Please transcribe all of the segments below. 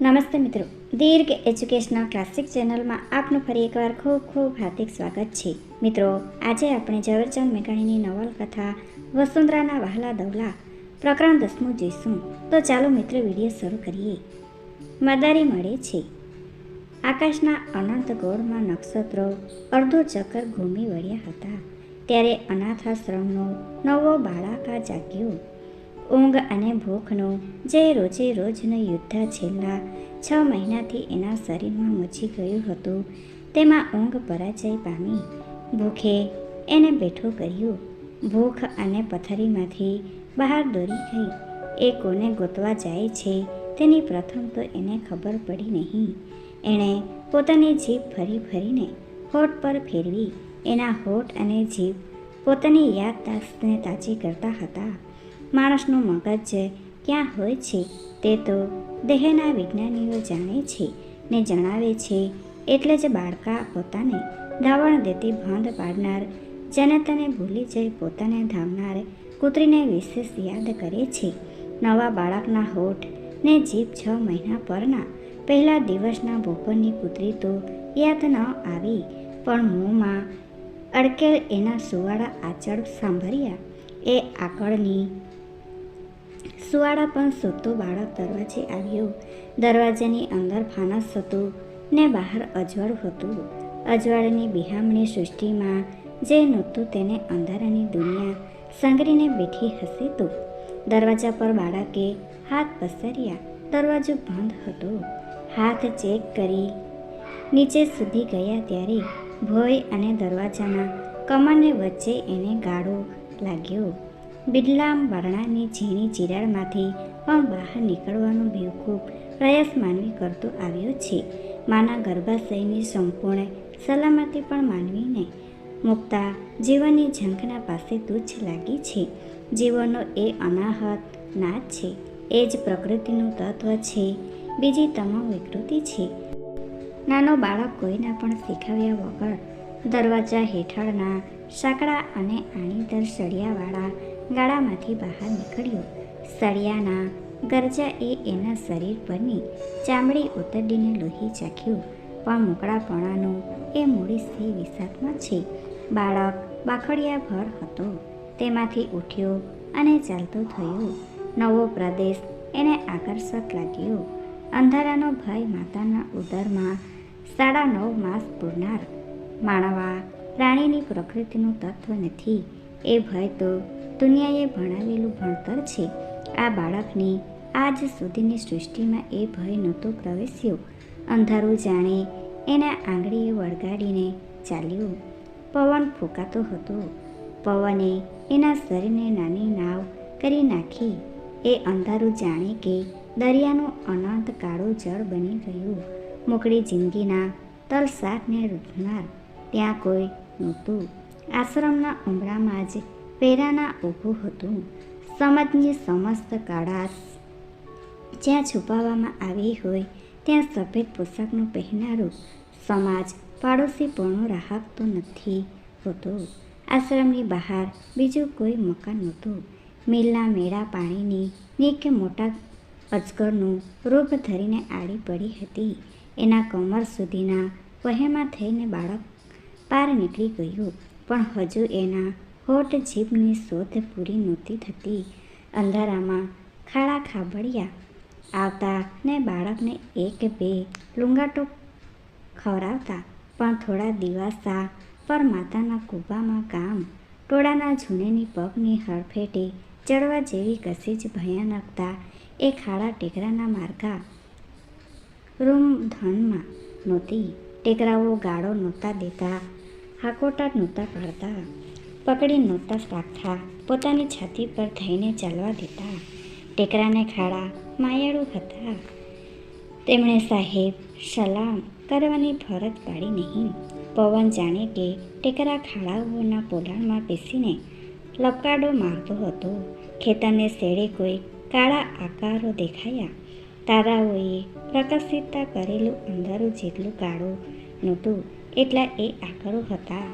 નમસ્તે મિત્રો. દીર્ઘ educational classic ચેનલમાં આપનું ફરી એકવાર ખૂબ ખૂબ હાર્દિક સ્વાગત છે. મિત્રો, આજે આપણે ઝવેરચંદ મેઘાણીની નવલકથા વસુંધરાના વહાલા દવલા પ્રકરણ દસમું જોઈશું. તો ચાલો મિત્રો વીડિયો શરૂ કરીએ. મદારી મળે છે. આકાશના અનંત ગોળમાં નક્ષત્રો અર્ધો ચક્કર ઘૂમી વળ્યા હતા. ત્યારે અનાથાશ્રમનો નવો બાળાકા જાગ્યો. ઊંઘ અને ભૂખનો જે રોજે રોજનું યુદ્ધ છેલ્લા છ મહિનાથી એના શરીરમાં મૂછી ગયું હતું. તેમાં ઊંઘ પરાજય પામી. ભૂખે એને બેઠું કર્યું. ભૂખ અને પથારીમાંથી બહાર દોરી ગઈ. એ કોને ગોતવા જાય છે તેની પ્રથમ તો એને ખબર પડી નહીં. એણે પોતાની જીભ ફરી ફરીને હોઠ પર ફેરવી. એના હોઠ અને જીભ પોતાની યાદદાસ્તને તાજી કરતા હતા. માણસનું મગજ ક્યાં હોય છે, તે તો દેહના વિજ્ઞાનીઓ જાણે છે ને જણાવે છે. એટલે જ બાળકા પોતાને ધાવણ દેતી ભાંધ પાડનાર જનતાને ભૂલી જઈ પોતાને ધાવનાર કૂતરીને વિશેષ યાદ કરે છે. નવા બાળકના હોઠ ને જીભ છ મહિના પરના પહેલા દિવસના બપોરની કૂતરી તો યાદ ન આવી, પણ મોંમાં અડકેલ એના સુવાળા આચળ સાંભળ્યા. એ આકળની સુવાળા પણ સૂતું બાળક દરવાજે આવ્યો. દરવાજાની અંદર ફાનસ હતું ને બહાર અજવાળું હતું. અજવાળની બિહામણી સૃષ્ટિમાં જે નહોતું તેને અંધારાની દુનિયા સંગરીને બેઠી હશે તો. દરવાજા પર બાળકે હાથ પસર્યા. દરવાજો બંધ હતો. હાથ ચેક કરી નીચે સુધી ગયા ત્યારે ભોય અને દરવાજાના કમરને વચ્ચે એને ગાળો લાગ્યો. બિડલામ વરણાની ઝીણી ચિરાડમાંથી પણ બહાર નીકળવાનો બેવકૂફ પ્રયાસ માનવી કરતો આવ્યો છે. માના ગર્ભાશયની સંપૂર્ણ સલામતી પણ માનવીને મુક્તા જીવનની ઝંખના પાસે તુચ્છ લાગી છે. જીવનનો એ અનાહત નાચ છે. એ જ પ્રકૃતિનું તત્વ છે. બીજી તમામ વિકૃતિ છે. નાનો બાળક કોઈના પણ શીખવ્યા વગર દરવાજા હેઠળના સાંકડા અને આણીદર સળિયાવાળા ગાળામાંથી બહાર નીકળ્યો. સળિયાના ગરજા એ એના શરીર પરની ચામડી ઉતરડીને લોહી ચાખ્યું. પણ મોકળાપણાનું એ મૂડી સ્થિર વિષાદમાં છે. બાળક બાખડિયા ભર હતો. તેમાંથી ઉઠ્યો અને ચાલતો થયો. નવો પ્રદેશ એને આકર્ષક લાગ્યો. અંધારાનો ભય માતાના ઉદરમાં સાડા નવ માસ પૂરનાર. માણવા પ્રાણીની પ્રકૃતિનું તત્વ નથી. એ ભય તો દુનિયાએ ભણાવેલું ભણતર છે. આ બાળકની આજ સુધીની સૃષ્ટિમાં એ ભય નહોતો પ્રવેશ્યો. અંધારું જાણે એના આંગળીએ વળગાડીને ચાલ્યું. પવન ફૂંકાતો હતો. પવને એના શરીરને નાની નાવ કરી નાખી. એ અંધારું જાણે કે દરિયાનું અનંત કાળું જળ બની ગયું મોકળી જિંદગીના તલસાટને રૂધનાર ત્યાં કોઈ નહોતું. આશ્રમના ઉમરામાં જ પેરાના ઊભું હતું. સમજની સમસ્ત કાળા જ્યાં છુપાવવામાં આવી હોય, ત્યાં સફેદ પોશાકનું પહેનારું સમાજ પાડોશીપણું રાહકતો નથી હોતો. આશ્રમની બહાર બીજું કોઈ મકાન નહોતું. મિલના મેળા પાણીની નીકે મોટા અજગરનું રૂપ ધરીને આડી પડી હતી. એના કમર સુધીના વહેમાં થઈને બાળક પાર નીકળી ગયું, પણ હજુ એના હોઠ જીભની શોધ પૂરી નહોતી થતી. અંધારામાં ખાડા ખાબડિયા. આવતા ને બાળકને એક બે લુંગાટો ખવડાવતા, પણ થોડા દિવસા પર માતાના કૂબામાં કામ. ટોળાના જૂનેની પગની હળફેટે ચડવા જેવી કશી જ ભયાનકતા એ ખાડા ટેકરાના માર્ગા રૂમધનમાં નહોતી. ટેકરાઓ ગાળો નહોતા દેતા, હાકોટા નહોતા પાડતા. પકડી નહોતા રાખતા પોતાની છાતી પર થઈને ચાલવા દેતા ટેકરાને ખાડા માયાળુ હતા. તેમણે સાહેબ, સલામ કરવાની ફરજ પાડી નહીં. પવન જાણે કે ટેકરા ખાડાઓના પોલાણમાં બેસીને લપકાડો મારતો હતો. ખેતરને શેડે કોઈ કાળા આકારો દેખાયા. તારાઓએ પ્રકાશિતતા કરેલું અંધારું જેટલું કાળું નહોતું, એટલા એ આકારો હતા.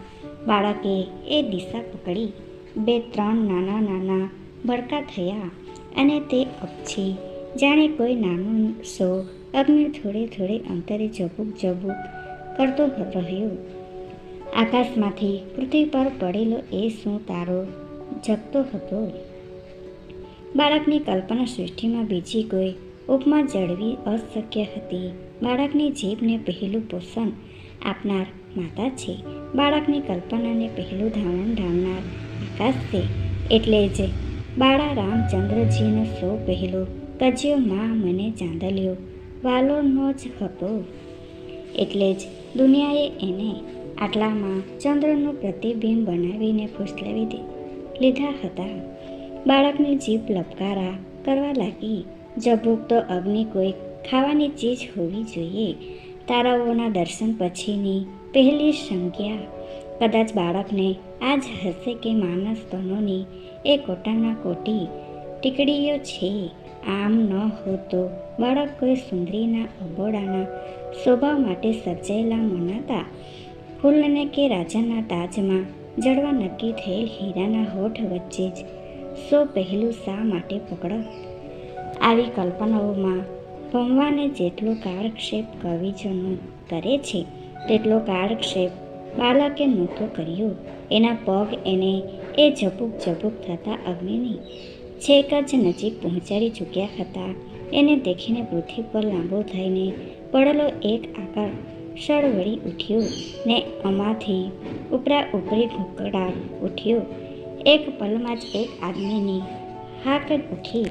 બાળકે એ દિશા પકડી બે ત્રણ નાના નાના ભડકા થયા અને તે અપછી જાણે કોઈ નાનો સો અગ્નિ થોડે થોડે અંતરે જબુક જબુક કરતો રહ્યો. આકાશમાંથી પૃથ્વી પર પડેલો એ શું તારો જગતો હતો? બાળકની કલ્પના સૃષ્ટિમાં બીજી કોઈ ઉપમા જળવી અશક્ય હતી. બાળકની જીભને પહેલું પોષણ આપનાર માતા છે બાળકની કલ્પનાને પહેલું ધાવણ ધાવનાર આકાશ છે. એટલે જ બાળા રામચંદ્રજીનો સૌ પહેલો કજ્યો માં મને ચાંદલ્યો. વાલોનો જ હતો. એટલે જ દુનિયાએ એને આટલામાં ચંદ્રનું પ્રતિબિંબ બનાવીને ફૂસલાવી લીધા હતા. બાળકની જીભ લપકારા કરવા લાગી. જબૂક તો અગ્નિ કોઈ ખાવાની ચીજ હોવી જોઈએ. તારાઓના દર્શન પછીની પહેલી સંખ્યા કદાચ બાળકને આ જ હશે કે માનસ તનોની એ કોટાના કોટી ટીકડીઓ છે. આમ ન હોતો બાળક કોઈ સુંદરીના અબોડાના સ્વભાવ માટે સર્જાયેલા મનાતા ફૂલને કે રાજાના તાજમાં જડવા નક્કી થયેલ હીરાના હોઠ વચ્ચે જ સો પહેલું શા માટે પકડ? આવી કલ્પનાઓમાં ભમવાને જેટલો કાળક્ષેપ કવિજનો કરે છે તેટલો કાળક્ષેપ બાળકે નહોતો કર્યો. એના પગ એને એ ઝબૂક ઝબૂક થતા અગ્નિની છેક જ નજીક પહોંચાડી ચૂક્યા હતા. એને દેખીને પૃથ્વી પર લાંબો થઈને પડેલો એક આકાર સળવળી ઉઠ્યો ને અમાથી ઉપરા ઉપરી ઘૂંકડા ઉઠ્યો. એક પલમાં જ એક આદમીની હાક ઉઠી.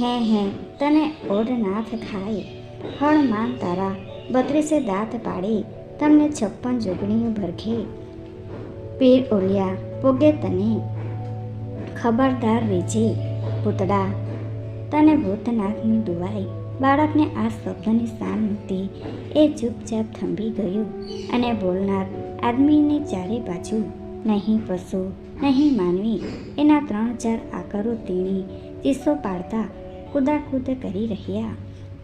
હે હે, તને ઓઢનાથ ખાય હળ માન તારા બત્રીસે દાંત પાડી. તમને છપ્પન જોગણીઓ ભરખે પીર ઓલિયા પોગે તને. ખબરદાર રેજે પૂતળા. તને ભૂતનાથની દુવાઈ બાળકને આ શબ્દની શાન નહોતી એ ચૂપચાપ થંભી ગયું અને બોલનાર આદમીને ચારે બાજુ નહીં પશુ, નહીં માનવી. એના ત્રણ ચાર આકારો તેણી ચીસો પાડતા કુદાકુદ કરી રહ્યા.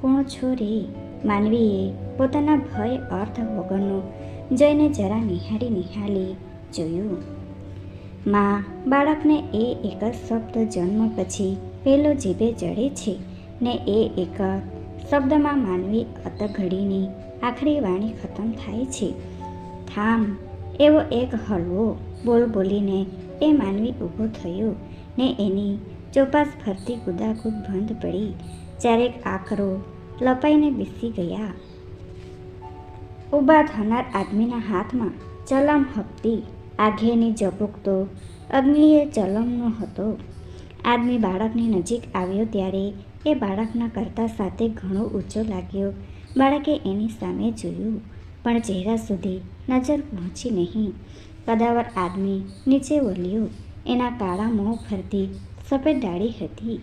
કોણ છો રે? માનવીએ પોતાના ભય, અર્થ વગરનો જઈને જરા નિહાળી નિહાળી જોયું. માં બાળકને એ એક જ શબ્દ જન્મ પછી પહેલો જીભે ચડે છે ને એ એક શબ્દમાં માનવી અતઘડીની આખરી વાણી ખતમ થાય છે. થામ, એવો એક હળવો બોલ બોલીને એ માનવી ઊભો થયો ને એની ચોપાસ ફરતી કુદાકૂદ બંધ પડી. ચારેક આખરો લપાઈને બેસી ગયા. ઊભા થનાર આદમીના હાથમાં ચલમ હપતી, આઘેની ઝબુકતો, અગ્નિએ ચલમનો હતો. આદમી બાળકની નજીક આવ્યો ત્યારે એ બાળકના કરતા સાથે ઘણો ઊંચો લાગ્યો. બાળકે એની સામે જોયું, પણ ચહેરા સુધી નજર પહોંચી નહીં. કદાવર આદમી નીચે વળ્યો. એના કાળા મોં ફરતી સફેદ દાઢી હતી.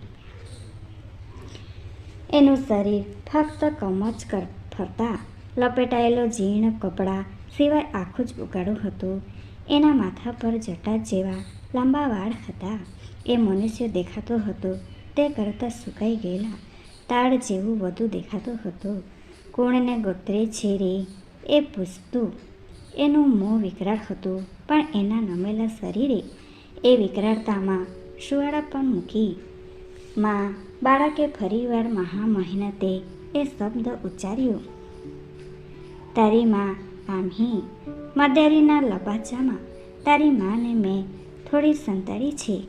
એનું શરીર ફક્ત કમચ કર, ફરતા. લપેટાયેલો જીર્ણ કપડાં સિવાય આખું જ ઉગાડું હતું. એના માથા પર જટા જેવા લાંબા વાળ હતા. એ મનુષ્ય દેખાતો હતો. તે કરતાં સુકાઈ ગયેલા. તાળ જેવું વધુ દેખાતો હતો. કોણને ગોત્રે છેરે. એ પૂછતું, એનું મોં વિકરાળ હતું, પણ એના નમેલા શરીરે એ વિકરાળતામાં સુવાળા પણ મૂકી માં બાળકે ફરીવાર મહા મહેનતે એ શબ્દ ઉચ્ચાર્યો. તારી માં આમહી મદારીના લબાચામાં તારી માને મેં થોડી સંતાડી છે.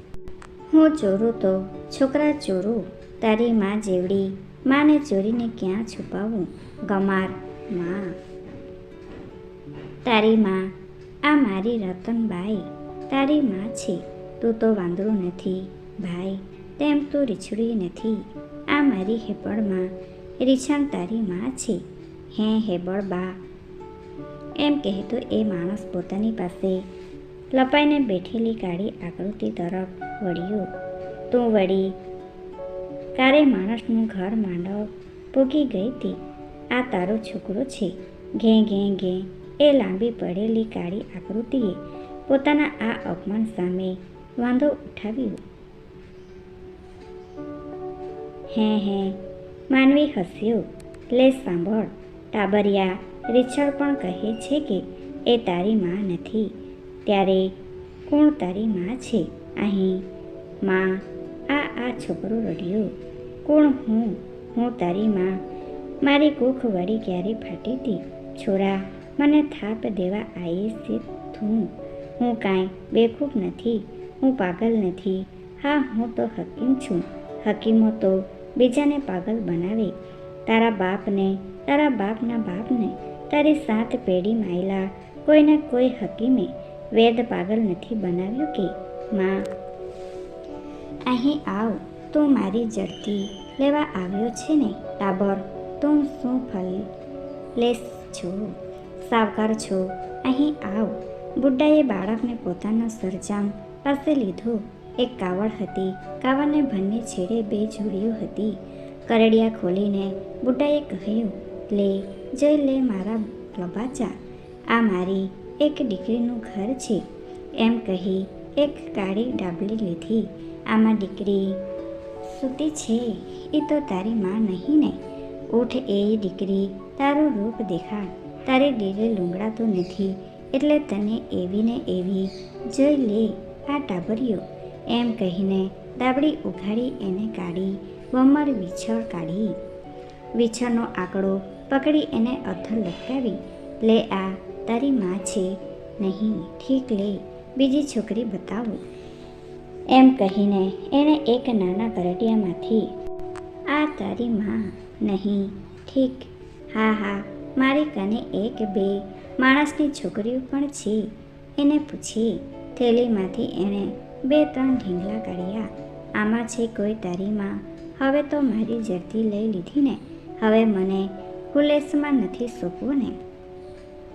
હું ચોરું તો છોકરા ચોરું. તારી માં જેવડી માને ચોરીને ક્યાં છુપાવું? ગમારમાં. તારી માં, આ મારી રતનબાઈ. તારી માં છે. તું તો વાંદરું નથી, ભાઈ. તેમ તું રીછડી નથી. આ મારી હેબળમાં રીછણ તારી માં છે. હે હેબળ બા. એમ કહેતો એ માણસ પોતાની પાસે લપાઈને બેઠેલી કાળી આકૃતિ તરફ વળ્યો. તું વળી કારે માણસનું ઘર માંડવ પૂગી ગઈ હતી આ તારો છોકરો છે. ઘે ઘે ઘે. એ લાંબી પડેલી કાળી આકૃતિએ પોતાના આ અપમાન સામે વાંધો ઉઠાવ્યો. હે હે, માનવી હસ્યો લે સાંભળ, ટાબરિયા રીછળ પણ કહે છે કે, એ તારી માં નથી. ત્યારે કોણ તારી માં છે? અહીં માં, આ આ છોકરો રડ્યો. કોણ હું? હું તારી માં. મારી કૂખ વળી ક્યારે ફાટી હતી છોરા, મને થાપ દેવા આવી છે તું. હું કાંઈ બેકૂફ નથી. હું પાગલ નથી. હા, હું તો હકીમ છું. હકીમો તો બીજાને પાગલ બનાવે. તારા બાપને, તારા બાપના બાપને, તારી સાત પેઢી માયલા કોઈને કોઈ હકીમે વેદ પાગલ નથી બનાવ્યો કે? માં, અહીં આવ, તું મારી જડતી લેવા આવ્યો છે ને? ટાબર તું શું ફલ લેસ છો? સાવકાર છો? અહીં આવ. બુડ્ડાએ બાળકને પોતાના સરજામ પાસે લીધો. એક કાવડ હતી. કાવડને બંને છેડે બે જોડીઓ હતી. કરડિયા ખોલીને બુટાએ કહ્યું, લે, જઈ લે મારા લબાચા. આ મારી એક દીકરીનું ઘર છે. એમ કહી એક કાળી ડાબલી લીધી. આમાં દીકરી સૂતી છે? એ તો તારી માં નહીં ને. ઉઠ એ દીકરી, તારું રૂપ દેખાડ. તારી દીરે લુંગડા તો નથી. એટલે તને એવી ને એવી જોઈ લે આ ટાબરિયો એમ કહીને દાબડી ઉઘાડી એને કાઢી બમર વિછળ કાઢી. વિછળનો આંકડો પકડી એને અથર લટકાવી. લે આ, તારી માં છે, નહીં, ઠીક લે, બીજી છોકરી બતાવો. એમ કહીને એણે એક નાના કરટિયામાંથી, આ તારી માં, નહીં, ઠીક. હા હા, મારી કને એક બે માણસની છોકરીઓ પણ છે. એને પૂછી, થેલીમાંથી એણે બે ત્રણ ઢીંગલા કાઢ્યા. આમાં છે કોઈ તારી માં. હવે તો મારી જડતી લઈ લીધી ને. હવે મને કુલેશમાં નથી સોંપવું ને.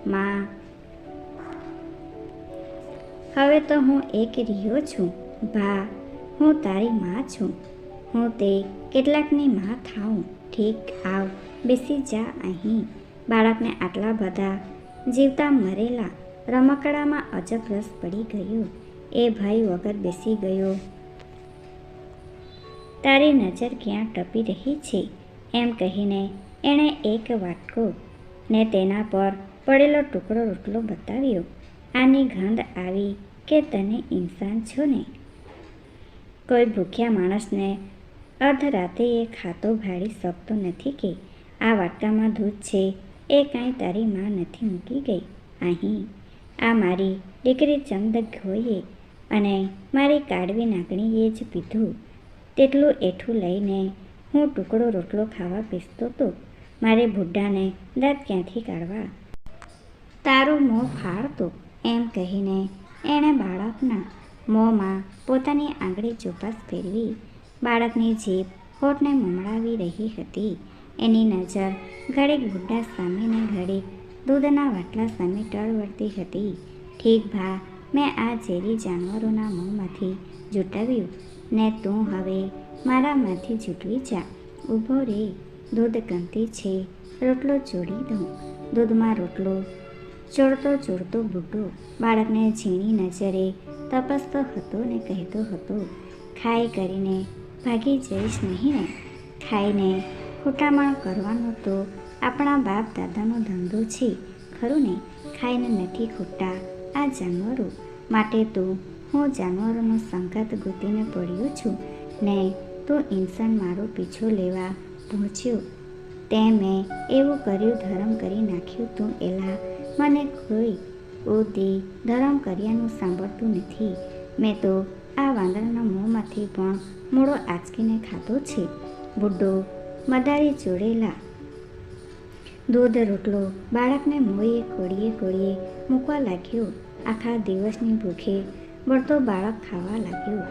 માં. હવે તો હું એક રહ્યો છું. ભા, હું તારી માં છું. હું તે કેટલાકની માં થાઉં. ઠીક, આવ, બેસી જા અહીં. બાળકને આટલા બધા જીવતા મરેલા રમકડામાં અજબ રસ પડી ગયો. એ ભાઈ વગર બેસી ગયો. તારી નજર ક્યાં ટપી રહી છે? એમ કહીને એણે એક વાટકો ને તેના પર પડેલો ટુકડો રોટલો બતાવ્યો. આની ગંધ આવી કે તને ઇન્સાન છો ને? કોઈ ભૂખ્યા માણસને અર્ધ રાતે એ ખાતો ભાળી શકતો નથી કે? આ વાટકામાં દૂધ છે, એ કાંઈ તારી માં નથી મૂકી ગઈ. અહીં આ મારી દીકરી ચંદ હોઈએ અને મારી કાઢવી નાગણીએ જ પીધું. તેટલું એઠું લઈને હું ટુકડો રોટલો ખાવા પીસતો તો મારે બુઢાને દાંત ક્યાંથી કાઢવા? તારું મોં ફાડતો એમ કહીને એણે બાળકના મોંમાં પોતાની આંગળી ચોપાસ ફેરવી બાળકની જીભ હોઠને મમડાવી રહી હતી. એની નજર ઘડીક બુઢા સામે ને ઘડીક દૂધના વાટલા સામે ટળવળતી હતી. ઠીક ભા મેં આ ઝેરી જાનવરોના મોંમાંથી જૂટાવ્યું. ને તું હવે મારામાંથી જૂટવી જા. ઊભો રે, દૂધ ગમતી છે, રોટલો ચોડી દઉં. દૂધમાં રોટલો ચોળતો ચોળતો બુઢો બાળકને ઝીણી નજરે તપસતો હતો ને કહેતો હતો, ખાઈ કરીને ભાગી જઈશ નહીં ને? ખાઈને ખોટામણ કરવાનો તો આપણા બાપ દાદાનો ધંધો છે, ખરું ને? ખાઈને નથી ખોટા આ જાનવરો માટે તો હું જાનવરોનો સંગાત ગૂંથીને પડ્યો છું. ને તો ઇન્સાન મારો પીછો લેવા પહોંચ્યો. તે મેં એવું કર્યું, ધર્મ કરી નાખ્યું તું એલા. મને કોઈ ઓદી ધર્મ કર્યાનું સાંભળતું નથી. મેં તો આ વાંદરાના મોંમાંથી પણ મૂળો આંચકીને ખાધો છે. બુડ્ઢો મદારી ચોળેલા દૂધ, રોટલો, બાળકને મોંએ કોળીએ કોળીએ મૂકવા લાગ્યો. આખા દિવસની ભૂખે બળતો બાળક ખાવા લાગ્યું.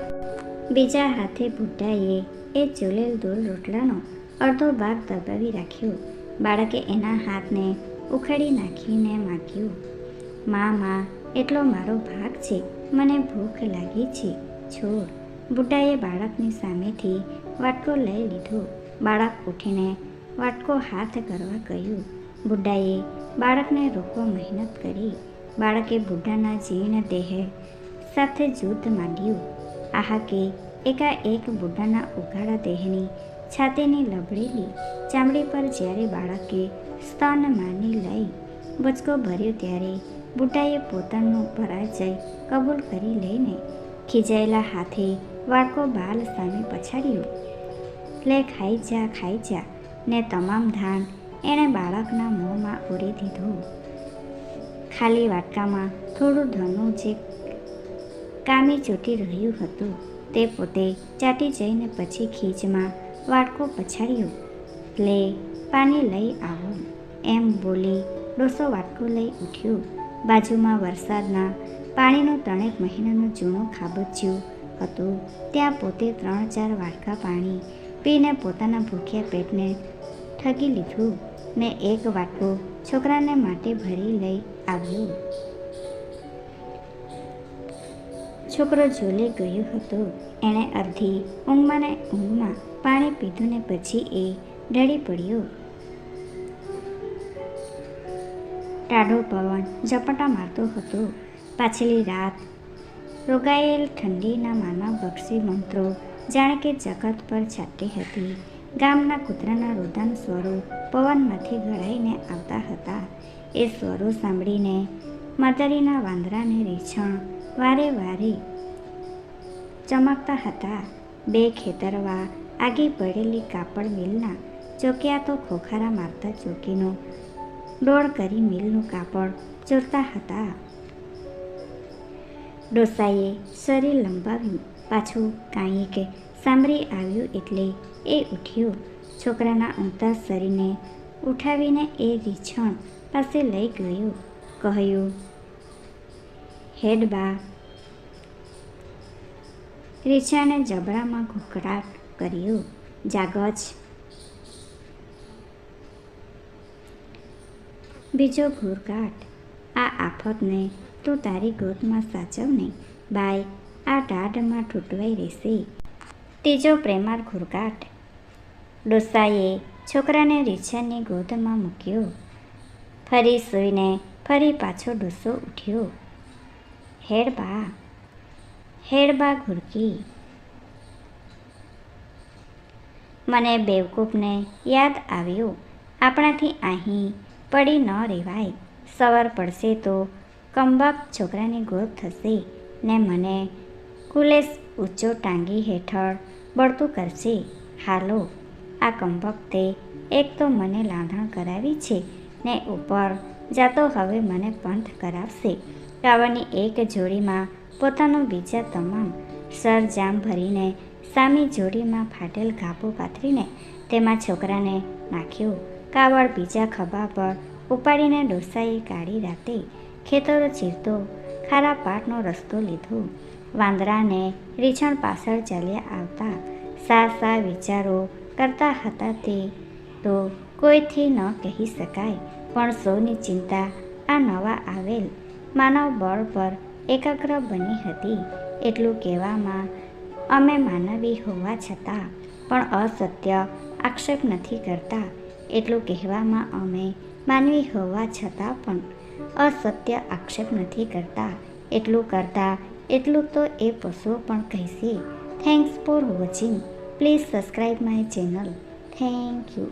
બીજા હાથે ભૂટાઈએ એ ચૂલેલ દૂધ, રોટલાનો અડધો ભાગ દબાવી રાખ્યો. બાળકે એના હાથને ઉખાડી નાખીને માગ્યું, મા મા, એટલો મારો ભાગ છે. મને ભૂખ લાગી છે. છોડ. બુટાએ બાળકની સામેથી વાટકો લઈ લીધો. બાળક ઉઠીને વાટકો હાથ કરવા કહ્યું. બુઢાએ બાળકને રોકવા મહેનત કરી. બાળકે બુઢાના જીર્ણ દેહ સાથે જૂથ માંડ્યું. આહા કે એકાએક બુઢાના ઉઘાડા દેહની છાતીની લબડેલી ચામડી પર જ્યારે બાળકે સ્તન માની લઈ બચકો ભર્યો ત્યારે બુઢાએ પોતાનો પરાજય કબૂલ કરી લઈને ખીજાયેલા હાથે વાળકો બાલ સામે પછાડ્યો. લે, ખાઈ જા ખાઈ જા ને તમામ ધાન એણે બાળકના મોંમાં ઓરી દીધું. ખાલી વાટકામાં થોડું ધનું જે કામી ચૂંટી રહ્યું હતું, તે પોતે ચાટી જઈને પછી ખીચમાં વાટકો પછાડ્યો. લે, પાણી લઈ આવો, એમ બોલી ડોસો વાટકો લઈ ઉઠ્યું. બાજુમાં વરસાદના પાણીનું ત્રણેક મહિનાનું જૂનું ખાબોચિયું હતું. ત્યાં પોતે ત્રણ ચાર વાટકા પાણી પીને પોતાના ભૂખ્યા પેટને ઠગી લીધું. ને એક વાટકો છોકરાને માટે ભરી લઈ આવ્યો. છોકરો ઝૂલી ગયો હતો. એણે અડધી ઊંઘમાં ને ઊંઘમાં પાણી પીધું ને પછી એ ડળી પડ્યો. ટાઢો પવન ઝપટા મારતો હતો. પાછલી રાત રોગાયેલ ઠંડીના માનવ બક્ષી મંત્રો જાણે કે જગત પર છાતી હતી. ગામના કૂતરાના રોદન સ્વરો પવનમાંથી ગળાઈને આવતા હતા. એ સ્વરો સાંભળીને માતરીના વાંદરાને રીછણ વારે વારે ચમકતા હતા. બે ખેતરવા આગી પડેલી કાપડ મિલના ચોકિયા તો ખોખારા મારતા ચોકીનો દોડ કરી મિલનું કાપડ ચોરતા હતા. ડોસાઈએ શરીર લંબાવ્યું પાછું કાંઈ કે સાંભળી આવ્યું એટલે એ ઉઠ્યો. છોકરાના ઊંઘતા શરીરને ઉઠાવીને એ રીછણ પાસે લઈ ગયો. કહ્યું, હેડ બા. રીછાને જબડામાં ઘૂકડાટ કર્યો. જાગજ. બીજો ઘૂરકાટ આ આફતને તું તારી ગોદમાં સાચવને. બાય, આ ટાઢમાં ઠૂંટવાઈ રહેશે. ત્રીજો પ્રેમાળ ઘૂરકાટ ડોસાએ છોકરાને રીછાની ગોદમાં મૂક્યો. ફરી સૂઈને ફરી પાછો ડોસો ઉઠ્યો. હેડબા હેડબા ઘુરકી. મને બેવકૂફને યાદ આવ્યું. આપણાથી અહીં પડી ન રહેવાય સવાર પડશે તો કંબક છોકરાની ગોદ થશે ને મને કુલેશ ઊંચો ટાંગી હેઠળ બળતું કરશે. હાલો, આ કંભક્તે એક તો મને લાંધણ કરાવી છે ને ઉપર જાતો હવે મને પંથ કરાવશે. કાવાની એક જોડીમાં પોતાનો બીજા તમામ સરજામ ભરીને સામી જોડીમાં ફાટેલ ઘાપો પાથરીને તેમાં છોકરાને નાખ્યો. કાવડ બીજા ખભા પર ઉપાડીને ડોસાએ કાઢી રાતે ખેતરો ચીરતો, ખારા પાટનો રસ્તો લીધો. વાંદરાને રીછણ પાછળ ચાલ્યા આવતા સા સા વિચારો કરતા હતા તે. તો કોઈથી ન કહી શકાય, પણ સૌની ચિંતા આ નવા આવેલ માનવ બળ પર એકાગ્ર બની હતી. એટલું કહેવામાં અમે માનવી હોવા છતાં પણ અસત્ય આક્ષેપ નથી કરતા. એટલું કહેવામાં અમે માનવી હોવા છતાં પણ અસત્ય આક્ષેપ નથી કરતા. એટલું કરતા એટલું તો એ પશુઓ પણ કહેશે. Thanks for watching please subscribe my channel thank you